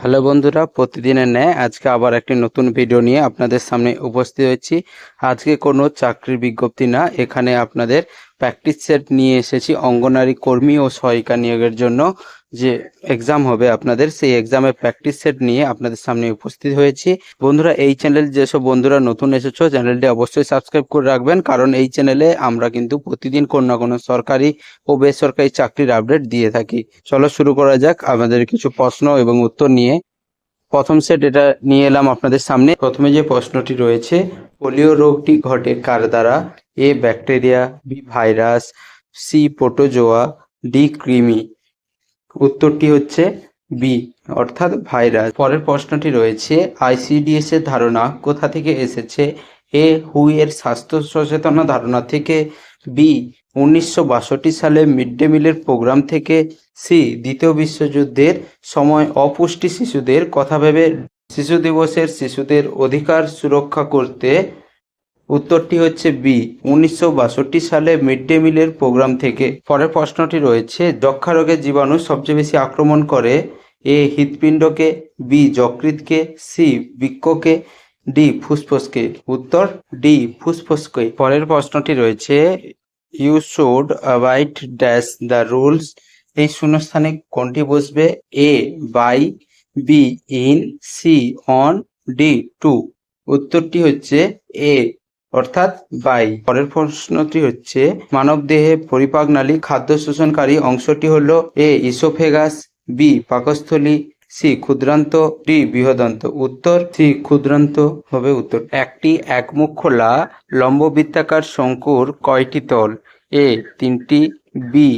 Hello বন্ধুরা, প্রতিদিনের ন্যায় আজকে আবার একটি নতুন ভিডিও নিয়ে আপনাদের সামনে উপস্থিত হয়েছি। আজকে কোনো চাকরির বিজ্ঞপ্তি না, এখানে আপনাদের প্র্যাকটিস সেট নিয়ে এসেছি অঙ্গনারী কর্মী ও সহায়িকা নিয়োগের জন্য। যে এক্সাম হবে আপনাদের, সেই এক্সামের প্র্যাকটিস সেট নিয়ে আপনাদের সামনে উপস্থিত হয়েছি। বন্ধুরা, এই চ্যানেল যেসব বন্ধুরা নতুন এসেছ চ্যানেলটি অবশ্যই সাবস্ক্রাইব করে রাখবেন, কারণ এই চ্যানেলে আমরা কিন্তু প্রতিদিন কোনো না কোনো সরকারি ও বেসরকারি চাকরির আপডেট দিয়ে থাকি। চলো শুরু করা যাক আমাদের কিছু প্রশ্ন এবং উত্তর নিয়ে। প্রথম সেট এটা নিয়ে এলাম আপনাদের সামনে। প্রথমে যে প্রশ্নটি রয়েছে, পোলিও রোগটি ঘটে কার দ্বারা? A bacteria, B virus, C protozoa, D কৃমি। উত্তরটি হচ্ছে বি, অর্থাৎ ভাইরাস। পরের প্রশ্নটি রয়েছে, আইসিডিএস এর ধারণা কোথা থেকে এসেছে? এ, হু এর স্বাস্থ্য সচেতনা ধারণা থেকে, বি, উনিশশো বাষট্টি সালে মিড ডে মিলের প্রোগ্রাম থেকে, সি, দ্বিতীয় বিশ্বযুদ্ধের সময় অপুষ্টি শিশুদের কথা ভেবে শিশু দিবসের শিশুদের অধিকার সুরক্ষা করতে উত্তরটি হচ্ছে বি উনিশশো বাষট্টি সালে মিড ডে মিলের প্রোগ্রাম থেকে। পরের প্রশ্নটি রয়েছে যক্ষা রোগের জীবাণু সবচেয়ে বেশি আক্রমণ করে এ হৃৎপিণ্ডকে বি যকৃতকে সি বৃক্ষকে ডি ফুসফুসকে। উত্তর ডি ফুসফুসকে। পরের প্রশ্নটি রয়েছে you should avoid dash the rules এই শূন্যস্থানে কোনটি বসবে? A by B in C on D to উত্তরটি হচ্ছে এ অর্থাৎ বাই। পরের প্রশ্নটি হচ্ছে মানব দেহে পরিপাক নালী খাদ্য শোষণকারী অংশটি হলো এ, ইসোফেগাস, বি, পাকস্থলী, সি, ক্ষুদ্রান্ত, ডি, বৃহদন্ত। উত্তর, সি, ক্ষুদ্রান্ত হবে উত্তর। একটি একমুখ খোলা লম্ববৃত্তাকার শঙ্কুর কয়টি তল? এ, তিনটি, বি,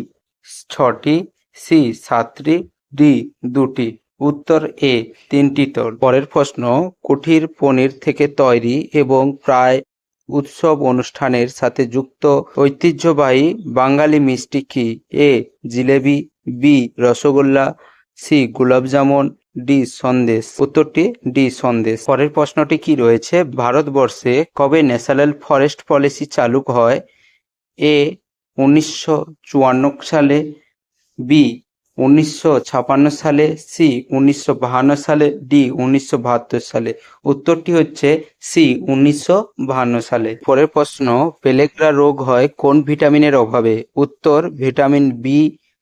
ছটি, সি, সাতটি, ডি, দুটি। উত্তর, এ, তিনটি তল। পরের প্রশ্ন, কুঠির পনির থেকে তৈরি এবং প্রায় উৎসব অনুষ্ঠানের সাথে যুক্ত ঐতিহ্যবাহী বাঙালি মিষ্টি কি? A. Jalebi, B. Rasgulla, C. Gulab jamun D. Sandesh. উত্তরটি ডি. সন্দেশ। পরের প্রশ্নটি কি রয়েছে? ভারতবর্ষে কবে ন্যাশনাল ফরেস্ট পলিসি চালু হয়? এ. উনিশশো চুয়ান্ন সালে, বি. উনিশশো সালে সি উনিশশো সালে ডি উনিশশো বাহাত্তর সালে। উত্তরটি হচ্ছে সি উনিশশো সালে। পরের প্রশ্ন, পেলেগ্রা রোগ হয় কোন ভিটামিনের অভাবে? উত্তর, ভিটামিন বি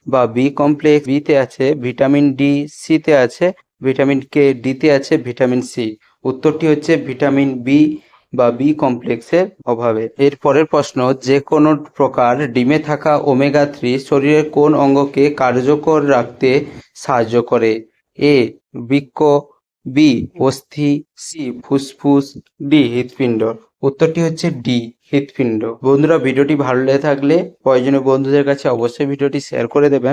বা বি কমপ্লেক্স বিতে আছে, ভিটামিন ডি সিতে আছে, ভিটামিন কে ডিতে আছে, ভিটামিন সি উত্তরটি হচ্ছে ভিটামিন বি বা বি কমপ্লেক্সের অভাবে। এর পরের প্রশ্ন, যে কোনো প্রকার ডিমে থাকা ওমেগা থ্রি শরীরের কোন অঙ্গকে কার্যকর রাখতে সাহায্য করে? এ বৃক্ক বি অস্থি সি ফুসফুস ডি হৃৎপিণ্ড। উত্তরটি হচ্ছে ডি হৃৎপিণ্ড। বন্ধুরা, ভিডিওটি ভালো লেগে থাকলে প্রয়োজনীয় বন্ধুদের কাছে অবশ্যই ভিডিওটি শেয়ার করে দেবেন।